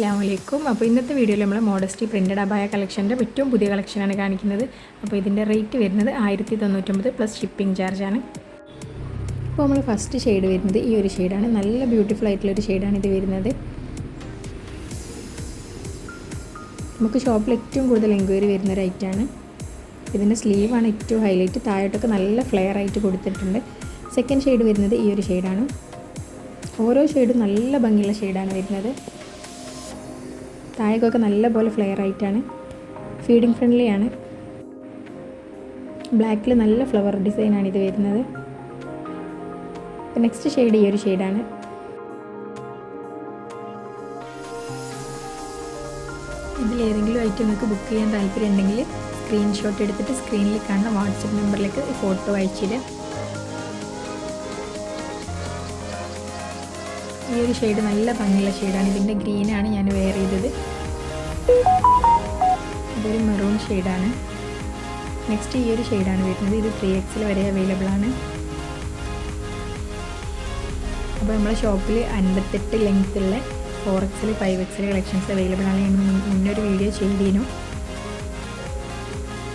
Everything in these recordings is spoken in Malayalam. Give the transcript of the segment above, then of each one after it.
അസ്സാം വലൈക്കും അപ്പോൾ ഇന്നത്തെ വീഡിയോയിൽ നമ്മൾ മോഡസ്റ്റി പ്രിന്റഡ് അബായ കളക്ഷന്റെ ഏറ്റവും പുതിയ കളക്ഷനാണ് കാണിക്കുന്നത്. അപ്പോൾ ഇതിന്റെ റേറ്റ് വരുന്നത് ആയിരത്തി തൊണ്ണൂറ്റൊമ്പത് പ്ലസ് ഷിപ്പിംഗ് ചാർജാണ് അപ്പോൾ നമ്മൾ ഫസ്റ്റ് ഷെയ്ഡ് വരുന്നത് ഈ ഒരു ഷെയ്ഡാണ് നല്ല ബ്യൂട്ടിഫുൾ ആയിട്ടുള്ള ആയിട്ടുള്ളൊരു ഷെയ്ഡാണ് ഇത് വരുന്നത്. നമുക്ക് ഷോപ്പിൽ ഏറ്റവും കൂടുതൽ എൻക്വയറി വരുന്ന ഒരു ഐറ്റമാണ് ഇതിന്റെ സ്ലീവാണ് ഏറ്റവും ഹൈലൈറ്റ് താഴോട്ടൊക്കെ നല്ല ഫ്ലെയർ ആയിട്ട് കൊടുത്തിട്ടുണ്ട്. സെക്കൻഡ് ഷെയ്ഡ് വരുന്നത് ഈ ഒരു ഷെയ്ഡാണ് ഓരോ ഷെയ്ഡും നല്ല ഭംഗിയുള്ള ഷെയ്ഡാണ് വരുന്നത്. താഴേക്കൊക്കെ നല്ല പോലെ ഫ്ലെയർ ആയിട്ടാണ്. ഫീഡിങ് ഫ്രണ്ട്ലി ആണ്. ബ്ലാക്കിൽ നല്ല ഫ്ലവർ ഡിസൈനാണ് ഇത് വരുന്നത്. നെക്സ്റ്റ് ഷെയ്ഡ് ഈ ഒരു ഷെയ്ഡാണ് ഇതിലേതെങ്കിലും ഐറ്റം നിങ്ങൾക്ക് ബുക്ക് ചെയ്യാൻ താല്പര്യം ഉണ്ടെങ്കിൽ സ്ക്രീൻഷോട്ട് എടുത്തിട്ട് സ്ക്രീനിൽ കാണുന്ന വാട്സപ്പ് നമ്പറിലേക്ക് ഫോട്ടോ അയച്ചിടുക. ഈ ഒരു ഷെയ്ഡ് നല്ല ഭംഗിയുള്ള ഷെയ്ഡാണ് ഇതിന്റെ ഗ്രീനാണ് ഞാൻ വെയർ ചെയ്തത്. ഇതൊരു മെറൂൺ ഷെയ്ഡാണ് നെക്സ്റ്റ് ഈ ഒരു ഷെയ്ഡാണ് വരുന്നത്. ഇത് ത്രീ എക്സിൽ വരെ അവൈലബിൾ ആണ്. അപ്പോൾ നമ്മളെ ഷോപ്പിൽ അൻപത്തെട്ട് ലെങ്ത്തുള്ള ഫോർ എക്സിൽ ഫൈവ് എക്സിൽ കളക്ഷൻസ് അവൈലബിൾ ആണ്. ഞാൻ മുന്നേ ഒരു വീഡിയോ ചെയ്തിരുന്നു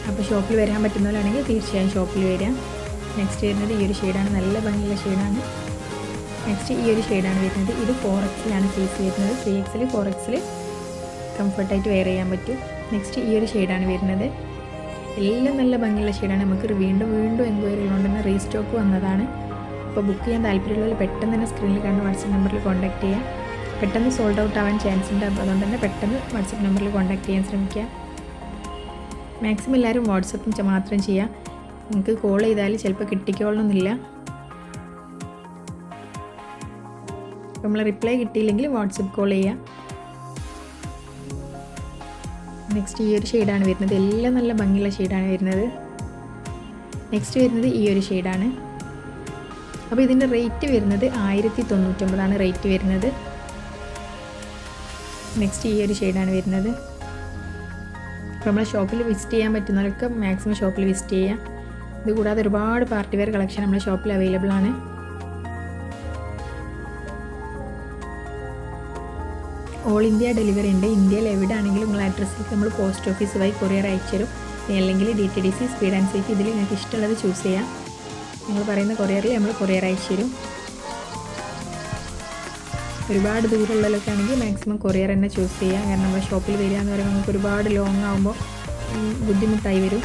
അപ്പോൾ ഷോപ്പിൽ വരാൻ പറ്റുന്നവരാണെങ്കിൽ തീർച്ചയായും ഷോപ്പിൽ വരാം. നെക്സ്റ്റ് വരുന്നത് ഈ ഒരു ഷെയ്ഡാണ് നല്ല ഭംഗിയുള്ള ഷെയ്ഡാണ് നെക്സ്റ്റ് ഈ ഒരു ഷെയ്ഡാണ് വരുന്നത്. ഇത് ഫോർ എക്സിലാണ് സൈസ് വരുന്നത്. ത്രീ എക്സിൽ ഫോർ എക്സിൽ കംഫർട്ടായിട്ട് വെയർ ചെയ്യാൻ പറ്റും. നെക്സ്റ്റ് ഈ ഒരു ഷെയ്ഡാണ് വരുന്നത്. എല്ലാം നല്ല ഭംഗിയുള്ള ഷെയ്ഡാണ് നമുക്ക് വീണ്ടും വീണ്ടും എൻക്വയറി ഉള്ളതുകൊണ്ട് തന്നെ റീസ്റ്റോക്ക് വന്നതാണ്. അപ്പോൾ ബുക്ക് ചെയ്യാൻ താല്പര്യമുള്ളവർ പെട്ടെന്ന് തന്നെ സ്ക്രീനിൽ കാണുന്ന വാട്സപ്പ് നമ്പറിൽ കോൺടാക്ട് ചെയ്യാം. പെട്ടെന്ന് സോൾഡ് ഔട്ട് ആവാൻ ചാൻസ് ഉണ്ട്. അപ്പോൾ അതുകൊണ്ട് തന്നെ പെട്ടെന്ന് വാട്സപ്പ് നമ്പറിൽ കോൺടാക്ട് ചെയ്യാൻ ശ്രമിക്കുക മാക്സിമം എല്ലാവരും വാട്സപ്പും മാത്രം ചെയ്യുക നിങ്ങൾക്ക് കോൾ ചെയ്താൽ ചിലപ്പോൾ കിട്ടിക്കോളണമെന്നില്ല. നമ്മൾ റിപ്ലൈ കിട്ടിയില്ലെങ്കിൽ വാട്സപ്പ് കോൾ ചെയ്യാം. നെക്സ്റ്റ് ഈ ഒരു ഷെയ്ഡാണ് വരുന്നത്. എല്ലാം നല്ല ഭംഗിയുള്ള ഷെയ്ഡാണ് വരുന്നത്. നെക്സ്റ്റ് വരുന്നത് ഈ ഒരു ഷെയ്ഡാണ് അപ്പോൾ ഇതിന്റെ റേറ്റ് വരുന്നത് ആയിരത്തി തൊണ്ണൂറ്റൊമ്പതാണ് റേറ്റ് വരുന്നത്. നെക്സ്റ്റ് ഈ ഒരു ഷെയ്ഡാണ് വരുന്നത്. അപ്പോൾ നമ്മളെ ഷോപ്പിൽ വിസിറ്റ് ചെയ്യാൻ പറ്റുന്നവർക്ക് മാക്സിമം ഷോപ്പിൽ വിസിറ്റ് ചെയ്യാം. ഇത് കൂടാതെ ഒരുപാട് പാർട്ടി വെയർ കളക്ഷൻ നമ്മുടെ ഷോപ്പിൽ അവൈലബിൾ ആണ്. ഓൾ ഇന്ത്യ ഡെലിവറി ഉണ്ട്. ഇന്ത്യയിൽ എവിടെ ആണെങ്കിലും നിങ്ങൾ അഡ്രസ്സിലേക്ക് നമ്മൾ പോസ്റ്റ് ഓഫീസ് വഴി കൊറിയർ അയച്ചു തരും അല്ലെങ്കിൽ D T D C speed and safe ഇതിൽ നിങ്ങൾക്ക് ഇഷ്ടമുള്ളത് ചൂസ് ചെയ്യാം. നിങ്ങൾ പറയുന്ന കൊറിയറിൽ നമ്മൾ കൊറിയർ അയച്ചു തരും ഒരുപാട് ദൂരമുള്ളതൊക്കെ ആണെങ്കിൽ മാക്സിമം കൊറിയർ തന്നെ ചൂസ് ചെയ്യാം കാരണം നമ്മൾ ഷോപ്പിൽ വരിക എന്ന് പറയുമ്പോൾ നമുക്ക് ഒരുപാട് ലോങ് ആകുമ്പോൾ ബുദ്ധിമുട്ടായി വരും.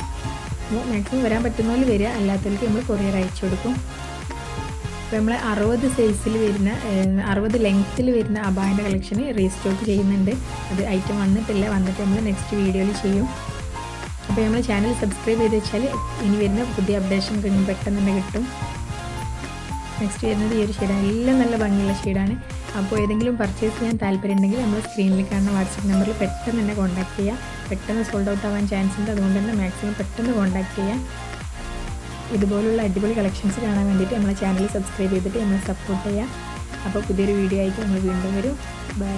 അപ്പോൾ മാക്സിമം വരാൻ പറ്റുന്ന പോലെ വരിക. അല്ലാത്തവർക്ക് നമ്മൾ കൊറിയർ അയച്ചു കൊടുക്കും. അപ്പോൾ നമ്മൾ അറുപത് സൈസിൽ വരുന്ന അറുപത് ലെങ്ത്തിൽ വരുന്ന അബായന്റെ കളക്ഷൻ റീസ്റ്റോക്ക് ചെയ്യുന്നുണ്ട്. അത് ഐറ്റം വന്നിട്ടില്ല വന്നിട്ട് നമ്മൾ നെക്സ്റ്റ് വീഡിയോയിൽ ചെയ്യും. അപ്പോൾ നമ്മൾ ചാനൽ സബ്സ്ക്രൈബ് ചെയ്ത് വെച്ചാൽ ഇനി വരുന്ന പുതിയ അപ്ഡേഷൻ പെട്ടെന്ന് തന്നെ കിട്ടും. നെക്സ്റ്റ് വരുന്നത് ഈ ഒരു ഷെയ്ഡാണ് എല്ലാം നല്ല ഭംഗിയുള്ള ഷെയ്ഡാണ് അപ്പോൾ ഏതെങ്കിലും പർച്ചേസ് ചെയ്യാൻ താല്പര്യം ഉണ്ടെങ്കിൽ നമ്മൾ സ്ക്രീനിൽ കാണുന്ന വാട്സപ്പ് നമ്പറിൽ പെട്ടെന്ന് തന്നെ കോൺടാക്ട് ചെയ്യുക പെട്ടെന്ന് സോൾഡ് ഔട്ട് ആവാൻ ചാൻസ് ഉണ്ട്. അതുകൊണ്ട് തന്നെ മാക്സിമം പെട്ടെന്ന് കോൺടാക്ട് ചെയ്യാം. ഇതുപോലുള്ള അടിപൊളി കളക്ഷൻസ് കാണാൻ വേണ്ടിയിട്ട് നമ്മളെ ചാനൽ സബ്സ്ക്രൈബ് ചെയ്തിട്ട് നമ്മളെ സപ്പോർട്ട് ചെയ്യാം അപ്പോൾ പുതിയൊരു വീഡിയോ ആയിട്ട് നമ്മൾ വീണ്ടും വരും. ബൈ